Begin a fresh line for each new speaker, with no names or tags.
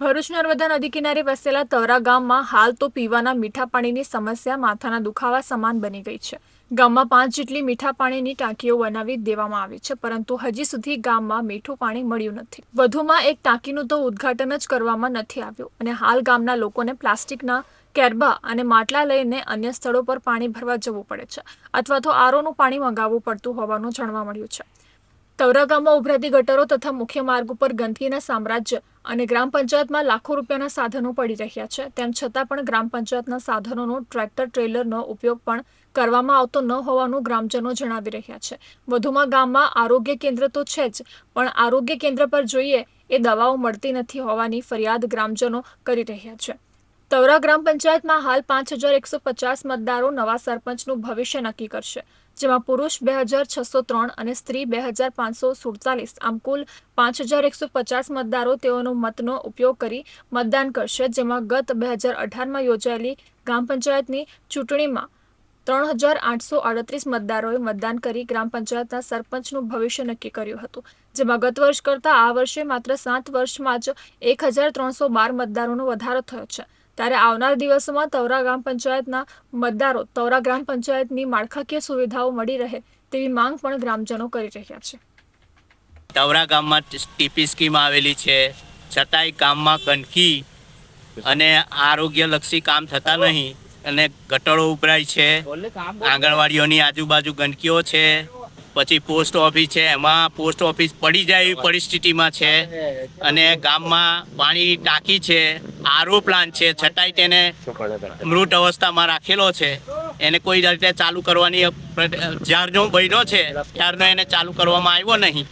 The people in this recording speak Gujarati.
ભરૂચ નર્મદા નદી કિનારે વસેલા તવરા ગામમાં હાલ તો પીવાના મીઠા પાણીની સમસ્યા માથાના દુખાવા સમાન બની ગઈ છે. ગામમાં પાંચ જેટલી મીઠા પાણીની ટાંકીઓ બનાવી દેવામાં આવી છે, પરંતુ હજી સુધી ગામમાં મીઠું પાણી મળ્યું નથી. વધુમાં એક ટાંકીનું તો ઉદ્ઘાટન જ કરવામાં નથી આવ્યું અને હાલ ગામના લોકોને પ્લાસ્ટિકના કેરબા અને માટલા લઈને અન્ય સ્થળો પર પાણી ભરવા જવું પડે છે, અથવા તો આરોનું પાણી મંગાવવું પડતું હોવાનું જાણવા મળ્યું છે. તવરા ગામમાં ઉભરાતી ગટરો તથા મુખ્ય માર્ગ ઉપર ગંદકીના સામ્રાજ્ય અને ગ્રામ પંચાયતમાં લાખો રૂપિયાના સાધનો પડી રહ્યા છે. તેમ છતાં પણ ગ્રામ પંચાયતના સાધનોનો ટ્રેક્ટર, ટ્રેલરનો ઉપયોગ પણ કરવામાં આવતો ન હોવાનું ગ્રામજનો જણાવી રહ્યા છે. વધુમાં ગામમાં આરોગ્ય કેન્દ્ર તો છે જ, પણ આરોગ્ય કેન્દ્ર પર જોઈએ એ દવાઓ મળતી નથી હોવાની ફરિયાદ ગ્રામજનો કરી રહ્યા છે. તવરા ગ્રામ પંચાયતમાં હાલ પાંચ હજાર એકસો પચાસ મતદારો નવા સરપંચનું ભવિષ્ય નક્કી કરશે. જેમાં પુરુષ બે હજાર છસો ત્રણ અને સ્ત્રી બે હજાર પાંચસો સુડતાલીસ. આમ કુલ પાંચ હજાર એકસો પચાસ મતદારો તેઓનો મતનો ઉપયોગ કરી મતદાન કરશે, જેમાં ગત બે હજાર અઢારમાં યોજાયેલી ગ્રામ પંચાયતની ચૂંટણીમાં ત્રણ હજાર આઠસો આડત્રીસ મતદારોએ મતદાન કરી ગ્રામ પંચાયતના સરપંચનું ભવિષ્ય નક્કી કર્યું હતું, જેમાં ગત વર્ષ કરતાં આ વર્ષે માત્ર સાત વર્ષમાં જ એક હજાર ત્રણસો બાર મતદારોનો વધારો થયો છે. ત્યારે આવનાર દિવસોમાં તવરા ગ્રામ પંચાયતના મતદારો તવરા ગ્રામ પંચાયતની માળખાકીય સુવિધાઓ મળી રહે તેવી માંગ પણ ગ્રામજનો કરી રહ્યા છે.
તવરા ગામમાં ટીપી સ્કીમ આવેલી છે. છતાંય ગામમાં ગંદકી અને આરોગ્યલક્ષી કામ થતા નહીં અને ગટરો ઉભરાય છે. આંગણવાડીઓની આજુબાજુ ગંદકીઓ છે. પછી પોસ્ટ ઓફિસ છે, એમાં પોસ્ટ ઓફિસ પડી જાય એવી પરિસ્થિતિમાં છે. અને ગામમાં પાણી ટાંકી છે આરો પ્લાન્ટ છે, છતાંય તેને મૃત અવસ્થામાં રાખેલો છે. એને કોઈ રીતે ચાલુ કરવાની જ્યારનો બન્યો છે, ત્યારનો એને ચાલુ કરવામાં આવ્યો નહીં.